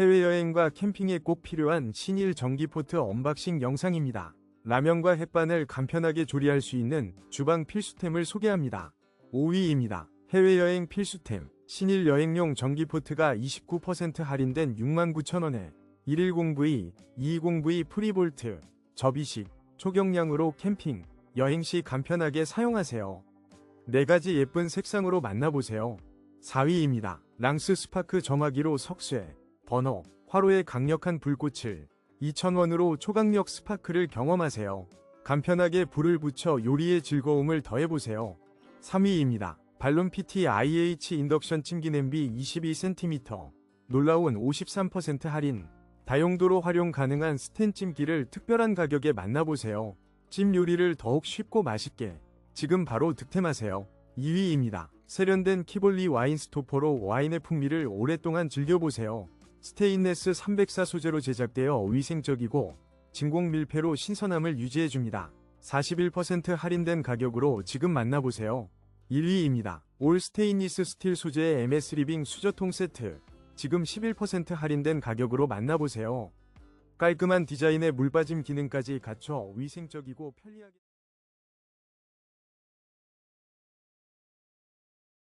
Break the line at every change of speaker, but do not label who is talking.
해외여행과 캠핑에 꼭 필요한 신일 전기포트 언박싱 영상입니다. 라면과 햇반을 간편하게 조리할 수 있는 주방 필수템을 소개합니다. 5위입니다. 해외여행 필수템 신일 여행용 전기포트가 29% 할인된 69,000원에 110V, 220V 프리볼트, 접이식, 초경량으로 캠핑, 여행 시 간편하게 사용하세요. 4가지 예쁜 색상으로 만나보세요. 4위입니다. 랑스 스파크 점화기로 석쇠, 버너, 화로의 강력한 불꽃을 2,000원으로 초강력 스파크를 경험하세요. 간편하게 불을 붙여 요리의 즐거움을 더해보세요. 3위입니다. 발론 PT IH 인덕션 찜기 냄비 22cm. 놀라운 53% 할인. 다용도로 활용 가능한 스텐 찜기를 특별한 가격에 만나보세요. 찜 요리를 더욱 쉽고 맛있게. 지금 바로 득템하세요. 2위입니다. 세련된 키볼리 와인 스토퍼로 와인의 풍미를 오랫동안 즐겨보세요. 스테인레스 304 소재로 제작되어 위생적이고 진공 밀폐로 신선함을 유지해줍니다. 41% 할인된 가격으로 지금 만나보세요. 1위입니다. 올 스테인리스 스틸 소재의 MS 리빙 수저통 세트. 지금 11% 할인된 가격으로 만나보세요. 깔끔한 디자인에 물빠짐 기능까지 갖춰 위생적이고 편리하게